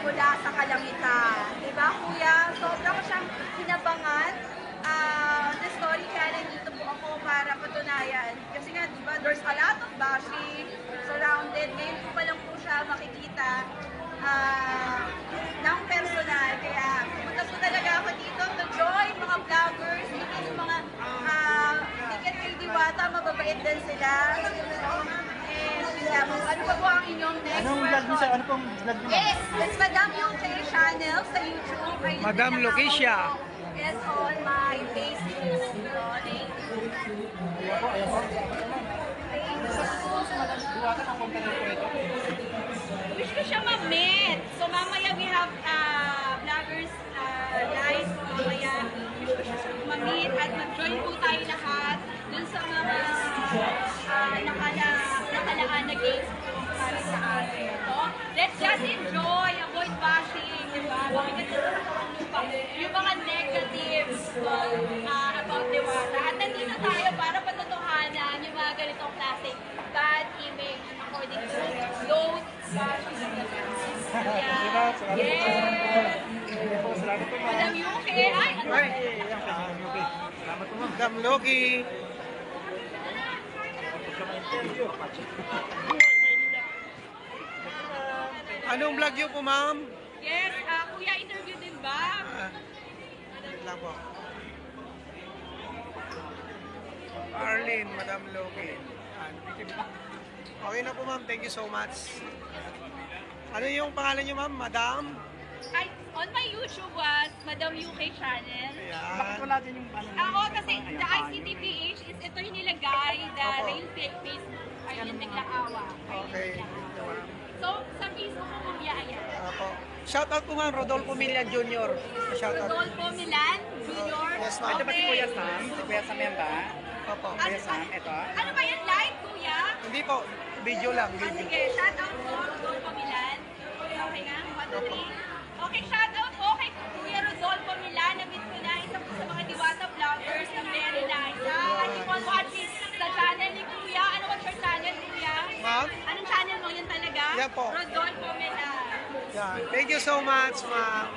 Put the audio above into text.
mula sa kalangitan. Diba kuya? Sobra ko siyang hinabangan. Uh, ah, the story kaya nandito po ako para patunayan. Kasi nga, diba, there's a lot of bashing surrounded. Ngayon ko pa lang po siya makikita uh, ng personal. Kaya pumunta po talaga ako dito to join mga vloggers, even mga uh, ticket kay Diwata, mababait din sila. Ano pa po ang inyong next Anong vlog niyo sa, question? ano pong vlog niyo? Yes, it's Madam UK channel sa YouTube. Ayun Madam din ang Lokesia. ako. Yes, on my Facebook. Rolling. Ayan po, ayan po. Diwata ng content po ito. Wish ko siya ma-meet. So mamaya we have uh, vloggers uh, live mamaya. Wish ko siya ma-meet at mag-join po tayo lahat dun sa mga uh, nakala, nakalaan na games para sa atin. So, let's just enjoy, avoid bashing, di ba? Yung mga negatives uh, about Diwata. At nandito tayo para patutuhanan yung mga ganitong klaseng bad image according to those bashing. Yeah. Yes. Madam Yuki. Ay, ano? Po ma'am. Madam Loki. Anong vlog niyo po ma'am? Yes, ah, kuya, interview din ba? Wait lang po. Arlene, Madam Loki. Ah, Okay na po ma'am, thank you so much. Ano yung pangalan niyo ma'am? Madam? Ay, on my YouTube was Madam UK channel. Ayan. wala din yung ano. Ako kasi the ICTPH is ito yung nilagay, Miglaawa. Okay. So, sa Facebook mo mumiyaya. Ako. Shout out po Rodolfo Milan Jr. Shout out. Rodolfo Milan Junior. Yes, ma'am. Ito ba si Kuya Sam? Si Kuya Sam yan ba? Opo. Kuya ano Sam, ito. Ano ba yan? Live, Kuya? Hindi po. Video lang. Ah, video. Ah, sige, shout out po, Rodolfo Milan. Okay nga? 1, 2, 3. Yan po. Rodolfo Milan. Yan. Thank you so much, ma'am.